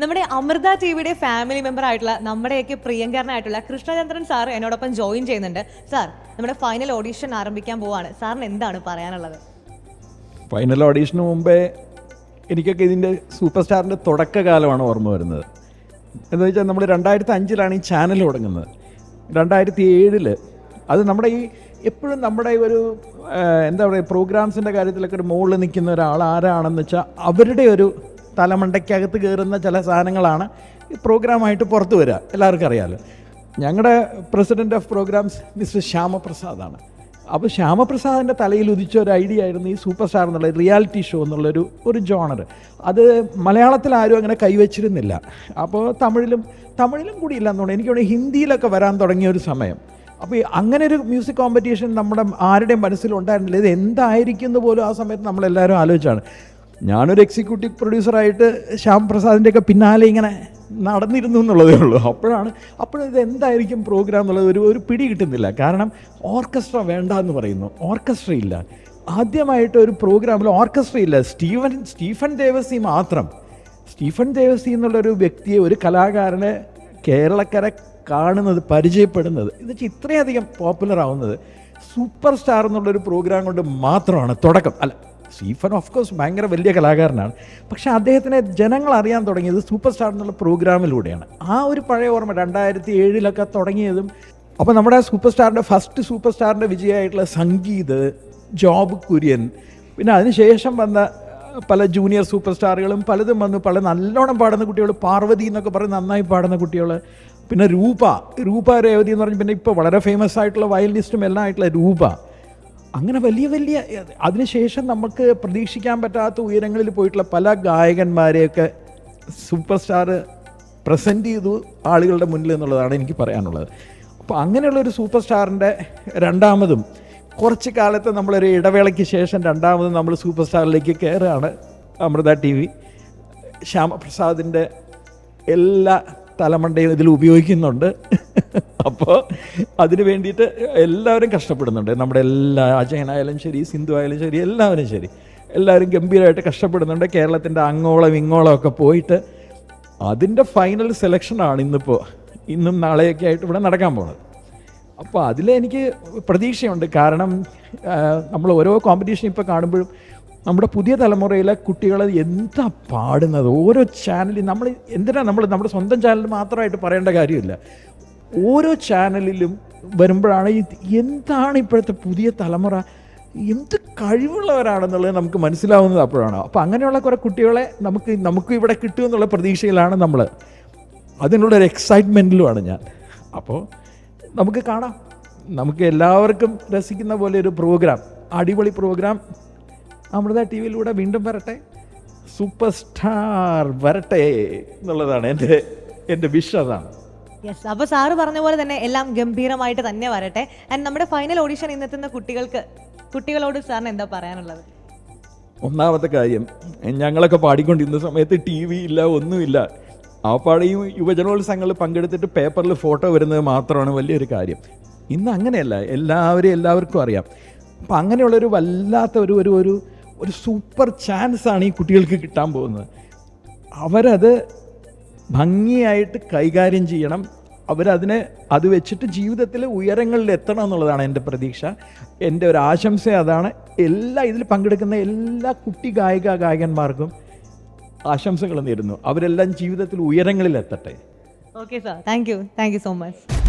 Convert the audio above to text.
നമ്മുടെ അമൃത ടി വിയുടെ family member ആയിട്ടുള്ള നമ്മുടെയൊക്കെ പ്രിയങ്കരനായിട്ടുള്ള കൃഷ്ണചന്ദ്രൻ സാർ എന്നോടൊപ്പം ജോയിൻ ചെയ്യുന്നുണ്ട്. സാർ നമ്മുടെ ഫൈനൽ ഓഡീഷൻ ആരംഭിക്കാൻ പോവാണ്. സാറിന് എന്താണ് പറയാനുള്ളത്? ഫൈനൽ ഓഡീഷന് മുമ്പേ എനിക്കൊക്കെ ഇതിന്റെ സൂപ്പർ സ്റ്റാറിന്റെ തുടക്കകാലമാണ് ഓർമ്മ വരുന്നത്. എന്താ വെച്ചാൽ നമ്മൾ രണ്ടായിരത്തി അഞ്ചിലാണ് ഈ ചാനൽ തുടങ്ങുന്നത്. രണ്ടായിരത്തി ഏഴിൽ അത് നമ്മുടെ ഈ എപ്പോഴും നമ്മുടെ ഒരു എന്താ പറയുക പ്രോഗ്രാംസിന്റെ കാര്യത്തിലൊക്കെ ഒരു മുകളിൽ നിൽക്കുന്ന ഒരാൾ ആരാണെന്ന് വെച്ചാൽ അവരുടെ ഒരു തലമണ്ടയ്ക്കകത്ത് കയറുന്ന ചില സാധനങ്ങളാണ് ഈ പ്രോഗ്രാമായിട്ട് പുറത്തു വരിക. എല്ലാവർക്കും അറിയാമല്ലോ ഞങ്ങളുടെ പ്രസിഡന്റ് ഓഫ് പ്രോഗ്രാംസ് മിസ്റ്റർ ശ്യാമപ്രസാദാണ്. അപ്പോൾ ശ്യാമപ്രസാദിന്റെ തലയിൽ ഉദിച്ച ഒരു ഐഡിയ ആയിരുന്നു ഈ സൂപ്പർ സ്റ്റാർ എന്നുള്ള റിയാലിറ്റി ഷോ എന്നുള്ളൊരു ഒരു ജോണർ അത് മലയാളത്തിൽ ആരും അങ്ങനെ കൈവച്ചിരുന്നില്ല. അപ്പോൾ തമിഴിലും തമിഴിലും കൂടി ഇല്ല എന്നുകൊണ്ട് എനിക്ക് തോന്നുന്നു ഹിന്ദിയിലൊക്കെ വരാൻ തുടങ്ങിയ ഒരു സമയം. അപ്പോൾ അങ്ങനെ ഒരു മ്യൂസിക് കോമ്പറ്റീഷൻ നമ്മുടെ ആരുടെയും മനസ്സിലുണ്ടായിരുന്നില്ല. ഇത് എന്തായിരിക്കും എന്ന് പോലും ആ സമയത്ത് നമ്മളെല്ലാവരും ആലോചിച്ചാണ്. ഞാനൊരു എക്സിക്യൂട്ടീവ് പ്രൊഡ്യൂസറായിട്ട് ശ്യാം പ്രസാദിന്റെയൊക്കെ പിന്നാലെ ഇങ്ങനെ നടന്നിരുന്നു എന്നുള്ളതേ ഉള്ളൂ. അപ്പോഴാണ് അപ്പോഴിത് എന്തായിരിക്കും പ്രോഗ്രാം എന്നുള്ളത് ഒരു ഒരു പിടി കിട്ടുന്നില്ല. കാരണം ഓർക്കസ്ട്ര വേണ്ട എന്ന് പറയുന്നു. ഓർക്കസ്ട്ര ഇല്ല. ആദ്യമായിട്ട് ഒരു പ്രോഗ്രാമിൽ ഓർക്കസ്ട്ര ഇല്ല. സ്റ്റീവൻ സ്റ്റീഫൻ ദേവസി മാത്രം. സ്റ്റീഫൻ ദേവസി എന്നുള്ളൊരു വ്യക്തിയെ ഒരു കലാകാരനെ കേരളക്കര കാണുന്നത് പരിചയപ്പെടുന്നത്. എന്ന് വെച്ചാൽ ഇത്രയധികം പോപ്പുലർ ആവുന്നത് സൂപ്പർ സ്റ്റാർ എന്നുള്ളൊരു പ്രോഗ്രാം കൊണ്ട് മാത്രമാണ്. തുടക്കം. അല്ല സ്റ്റീഫൻ ഓഫ് കോഴ്സ് ഭയങ്കര വലിയ കലാകാരനാണ്. പക്ഷേ അദ്ദേഹത്തിനെ ജനങ്ങൾ അറിയാൻ തുടങ്ങിയത് സൂപ്പർ സ്റ്റാർ എന്നുള്ള പ്രോഗ്രാമിലൂടെയാണ് ആ ഒരു പഴയ ഓർമ്മ രണ്ടായിരത്തി ഏഴിലൊക്കെ തുടങ്ങിയതും അപ്പോൾ നമ്മുടെ സൂപ്പർ സ്റ്റാറിന്റെ ഫസ്റ്റ് സൂപ്പർ സ്റ്റാറിന്റെ വിജയമായിട്ടുള്ള സംഗീത് ജോബ് കുര്യൻ പിന്നെ അതിനുശേഷം വന്ന പല ജൂനിയർ സൂപ്പർ സ്റ്റാറുകളും പലതും വന്നു. പല നല്ലോണം പാടുന്ന കുട്ടികൾ പാർവതി എന്നൊക്കെ പറഞ്ഞ് നന്നായി പാടുന്ന കുട്ടികൾ പിന്നെ രൂപ രൂപ രേവതി എന്ന് പറഞ്ഞ് പിന്നെ ഇപ്പോൾ വളരെ ഫേമസ് ആയിട്ടുള്ള വയലിനിസ്റ്റും എല്ലാം ആയിട്ടുള്ള രൂപ. അങ്ങനെ വലിയ വലിയ അതിനുശേഷം നമുക്ക് പ്രതീക്ഷിക്കാൻ പറ്റാത്ത ഉയരങ്ങളിൽ പോയിട്ടുള്ള പല ഗായകന്മാരെയൊക്കെ സൂപ്പർ സ്റ്റാർ പ്രസന്റ് ചെയ്തു ആളുകളുടെ മുന്നിൽ എന്നുള്ളതാണ് എനിക്ക് പറയാനുള്ളത്. അപ്പോൾ അങ്ങനെയുള്ള ഒരു സൂപ്പർ സ്റ്റാറിന്റെ രണ്ടാമതും കുറച്ച് കാലത്ത് നമ്മളൊരു ഇടവേളയ്ക്ക് ശേഷം രണ്ടാമതും നമ്മൾ സൂപ്പർ സ്റ്റാറിലേക്ക് കയറുകയാണ് അമൃത ടി വി. ശ്യാമപ്രസാദിന്റെ എല്ലാ തലമണ്ടയും ഇതിൽ ഉപയോഗിക്കുന്നുണ്ട്. അപ്പോൾ അതിന് വേണ്ടിയിട്ട് എല്ലാവരും കഷ്ടപ്പെടുന്നുണ്ട്. നമ്മുടെ എല്ലാ അജയനായാലും ശരി സിന്ധു ആയാലും ശരി എല്ലാവരും ശരി. എല്ലാവരും ഗംഭീരമായിട്ട് കഷ്ടപ്പെടുന്നുണ്ട്. കേരളത്തിന്റെ അങ്ങോളം ഇങ്ങോളം ഒക്കെ പോയിട്ട് അതിന്റെ ഫൈനൽ സെലക്ഷനാണ് ഇന്നിപ്പോൾ ഇന്നും നാളെയൊക്കെ ആയിട്ട് ഇവിടെ നടക്കാൻ പോകുന്നത് അപ്പോൾ അതിലെനിക്ക് പ്രതീക്ഷയുണ്ട്. കാരണം നമ്മൾ ഓരോ കോമ്പറ്റീഷൻ ഇപ്പോൾ കാണുമ്പോഴും നമ്മുടെ പുതിയ തലമുറയിലെ കുട്ടികൾ എന്താ പാടുന്നത്? ഓരോ ചാനലിൽ നമ്മൾ എന്തിനാ നമ്മൾ നമ്മുടെ സ്വന്തം ചാനൽ മാത്രമായിട്ട് പറയേണ്ട കാര്യമില്ല. ഓരോ ചാനലിലും വരുമ്പോഴാണ് ഈ എന്താണ് ഇപ്പോഴത്തെ പുതിയ തലമുറ? എന്ത് കഴിവുള്ളവരാണെന്നുള്ളത് നമുക്ക് മനസ്സിലാവുന്നത് അപ്പോഴാണ്. അപ്പോൾ അങ്ങനെയുള്ള കുറേ കുട്ടികളെ നമുക്ക് നമുക്ക് ഇവിടെ കിട്ടുമെന്നുള്ള പ്രതീക്ഷയിലാണ് നമ്മൾ അതിനുള്ളൊരു എക്സൈറ്റ്മെന്റിലുമാണ് ഞാൻ. അപ്പോൾ നമുക്ക് കാണാം. നമുക്ക് എല്ലാവർക്കും രസിക്കുന്ന പോലെ ഒരു പ്രോഗ്രാം അടിപൊളി പ്രോഗ്രാം അമൃത ടി വിയിലൂടെ വീണ്ടും വരട്ടെ. സൂപ്പർ സ്റ്റാർ വരട്ടെ എന്നുള്ളതാണ് എന്റെ എന്റെ വിഷ് അതാണ്. യെസ് അപ്പോൾ സാറ് പറഞ്ഞ പോലെ തന്നെ എല്ലാം ഗംഭീരമായിട്ട് തന്നെ വരട്ടെ. ആൻഡ് നമ്മുടെ ഫൈനൽ ഓഡിഷൻ ഇന്നെത്തുന്ന കുട്ടികൾക്ക് കുട്ടികളോട് സാറിന് എന്താ പറയാനുള്ളത്? ഒന്നാമത്തെ കാര്യം ഞങ്ങളൊക്കെ പാടിക്കൊണ്ടിരുന്ന സമയത്ത് ടി വി ഇല്ല ഒന്നുമില്ല. ആ പാടിയും യുവജനോത്സവങ്ങളിൽ പങ്കെടുത്തിട്ട് പേപ്പറിൽ ഫോട്ടോ വരുന്നത് മാത്രമാണ് വലിയൊരു കാര്യം. ഇന്ന് അങ്ങനെയല്ല എല്ലാവരെയും എല്ലാവർക്കും അറിയാം. അപ്പം അങ്ങനെയുള്ളൊരു വല്ലാത്ത ഒരു ഒരു ഒരു ഒരു സൂപ്പർ ചാൻസ് ആണ് ഈ കുട്ടികൾക്ക് കിട്ടാൻ പോകുന്നത്. അവരത് ഭംഗിയായിട്ട് കൈകാര്യം ചെയ്യണം. അവരതിനെ അത് വെച്ചിട്ട് ജീവിതത്തിൽ ഉയരങ്ങളിൽ എത്തണം എന്നുള്ളതാണ് എന്റെ പ്രതീക്ഷ. എന്റെ ഒരു ആശംസ അതാണ്. എല്ലാ ഇതിൽ പങ്കെടുക്കുന്ന എല്ലാ കുട്ടി ഗായിക ഗായകന്മാർക്കും ആശംസകൾ നേരുന്നു. അവരെല്ലാം ജീവിതത്തിൽ ഉയരങ്ങളിൽ എത്തട്ടെ. Okay sir thank you thank you so much